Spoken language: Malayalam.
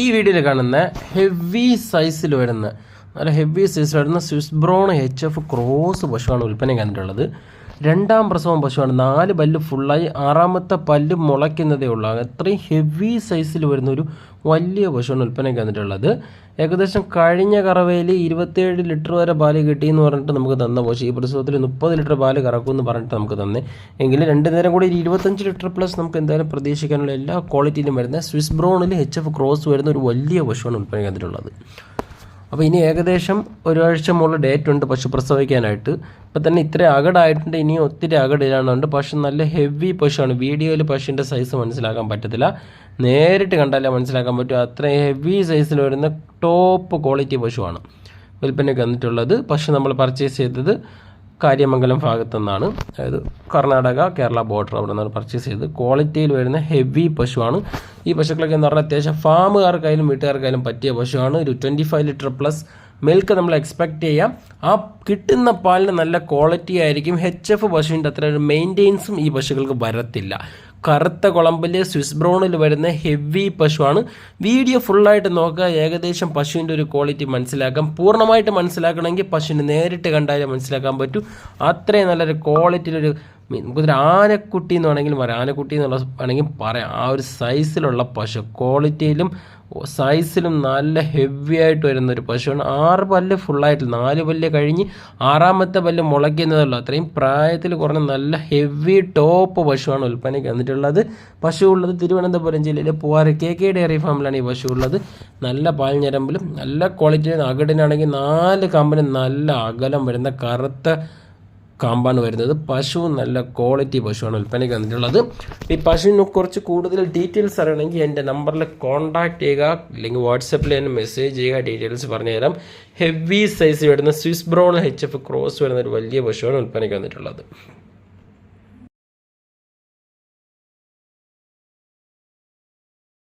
ഈ വീഡിയോയിൽ കാണുന്ന ഹെവി സൈസിൽ വരുന്ന നല്ല ഹെവി സൈസിൽ വരുന്ന Swiss brown H F cross പശുവാണ് ഉൽപ്പന്നം കണ്ടിട്ടുള്ളത്. രണ്ടാം പ്രസവം പശുവാണ്. നാല് പല്ല് ഫുള്ളായി ആറാമത്തെ പല്ല് മുളയ്ക്കുന്നതേ ഉള്ളൂ. അത്രയും ഹെവി സൈസിൽ വരുന്ന ഒരു വലിയ പശുവാണ് ഉൽപ്പന്നം കണ്ടിട്ടുള്ളത് ഏകദേശം കഴിഞ്ഞ കറവയിൽ ഇരുപത്തേഴ് ലിറ്റർ വരെ പാൽ കിട്ടി എന്ന് പറഞ്ഞിട്ട് നമുക്ക് തന്ന പശു. ഈ പ്രസവത്തിൽ മുപ്പത് ലിറ്റർ പാൽ കറക്കുമെന്ന് പറഞ്ഞിട്ട് നമുക്ക് തന്നെ. എങ്കിലും രണ്ട് നേരം കൂടി ഒരു ഇരുപത്തഞ്ച് ലിറ്റർ പ്ലസ് നമുക്ക് എന്തായാലും പ്രതീക്ഷിക്കാനുള്ള എല്ലാ ക്വാളിറ്റിയിലും വരുന്ന സ്വിസ് ബ്രൗണിൽ എച്ച് എഫ് ക്രോസ് വരുന്ന ഒരു വലിയ പശുവാണ് ഉൽപ്പന്നം കണ്ടിട്ടുള്ളത് അപ്പോൾ ഇനി ഏകദേശം ഒരാഴ്ച മുകളിൽ ഡേറ്റ് ഉണ്ട് പശു പ്രസവിക്കാനായിട്ട്. ഇപ്പം തന്നെ ഇത്ര അകടായിട്ടുണ്ട് ഇനി ഒത്തിരി അകടിലാണുണ്ട് പശു നല്ല ഹെവി പശുവാണ്. വീഡിയോയിൽ പശുവിന്റെ സൈസ് മനസ്സിലാക്കാൻ പറ്റത്തില്ല. നേരിട്ട് കണ്ടാലേ മനസ്സിലാക്കാൻ പറ്റും. അത്രയും ഹെവി സൈസിൽ വരുന്ന ടോപ്പ് ക്വാളിറ്റി പശുവാണ് വിൽപ്പനയ്ക്ക് വന്നിട്ടുള്ളത്. പശു നമ്മൾ പർച്ചേസ് ചെയ്തത് കാര്യമംഗലം ഭാഗത്തു നിന്നാണ് അതായത് കർണാടക കേരള ബോർഡർ അവിടെ നിന്നാണ് പർച്ചേസ് ചെയ്തത്. ക്വാളിറ്റിയിൽ വരുന്ന ഹെവി പശുവാണ്. ഈ പശുക്കളൊക്കെ എന്ന് പറഞ്ഞാൽ അത്യാവശ്യം ഫാമുകാർക്കായാലും വീട്ടുകാർക്കായാലും പറ്റിയ പശുവാണ്. ഒരു twenty five litre plus milk നമ്മൾ എക്സ്പെക്റ്റ് ചെയ്യാം. ആ കിട്ടുന്ന പാലിന് നല്ല ക്വാളിറ്റി ആയിരിക്കും. എച്ച് എഫ് പശുവിന്റെ അത്ര ഒരു മെയിന്റെയിൻസും ഈ പശുക്കൾക്ക് വരത്തില്ല. കറുത്ത കുളമ്പിൽ സ്വിസ് ബ്രൗണിൽ വരുന്ന ഹെവി പശുവാണ്. വീഡിയോ ഫുള്ളായിട്ട് നോക്കുക. ഏകദേശം പശുവിന്റെ ഒരു ക്വാളിറ്റി മനസ്സിലാക്കാം. പൂർണമായിട്ട് മനസ്സിലാക്കണമെങ്കിൽ പശുവിനെ നേരിട്ട് കണ്ടാലേ മനസ്സിലാക്കാൻ പറ്റൂ. അത്രയും നല്ലൊരു ക്വാളിറ്റിയിലൊരു നമുക്കൊരു ആനക്കുട്ടി എന്ന് വേണമെങ്കിലും പറയാം. ആനക്കുട്ടി എന്നുള്ള വേണമെങ്കിൽ പറയാം. ആ ഒരു സൈസിലുള്ള പശു ക്വാളിറ്റിയിലും സൈസിലും നല്ല ഹെവി ആയിട്ട് വരുന്ന ഒരു പശുവാണ്. ആറ് പല്ല് ഫുള്ളായിട്ട് നാല് പല്ല് കഴിഞ്ഞ് ആറാമത്തെ പല്ല് മുളയ്ക്കുന്നതല്ലോ. അത്രയും പ്രായത്തിൽ കുറഞ്ഞ നല്ല ഹെവി ടോപ്പ് പശുവാണ് ഉൽപ്പന്നയ്ക്ക് വന്നിട്ടുള്ളത്. പശു ഉള്ളത് തിരുവനന്തപുരം ജില്ലയിലെ പൂവാറ് കെ കെ ഡയറി ഫാമിലാണ് ഈ പശു ഉള്ളത്. നല്ല പാൽ പാൽഞ്ഞരമ്പിലും നല്ല ക്വാളിറ്റി അകടിനാണെങ്കിൽ നാല് കമ്പനി നല്ല അകലം വരുന്ന കറുത്ത കാമ്പാണ് വരുന്നത്. പശു നല്ല ക്വാളിറ്റി പശുവാണ് വിൽപ്പനയ്ക്ക് വന്നിട്ടുള്ളത്. ഈ പശുവിനെ കുറച്ച് കൂടുതൽ ഡീറ്റെയിൽസ് അറിയണമെങ്കിൽ എന്റെ നമ്പറിൽ കോൺടാക്ട് ചെയ്യുക അല്ലെങ്കിൽ വാട്സപ്പിൽ എന്നെ മെസ്സേജ് ചെയ്യുക ഡീറ്റെയിൽസ് പറഞ്ഞു തരാം ഹെവി സൈസ് വരുന്ന swiss brown H F cross വരുന്ന ഒരു വലിയ പശുവാണ് വിൽപ്പനയ്ക്ക് വന്നിട്ടുള്ളത്.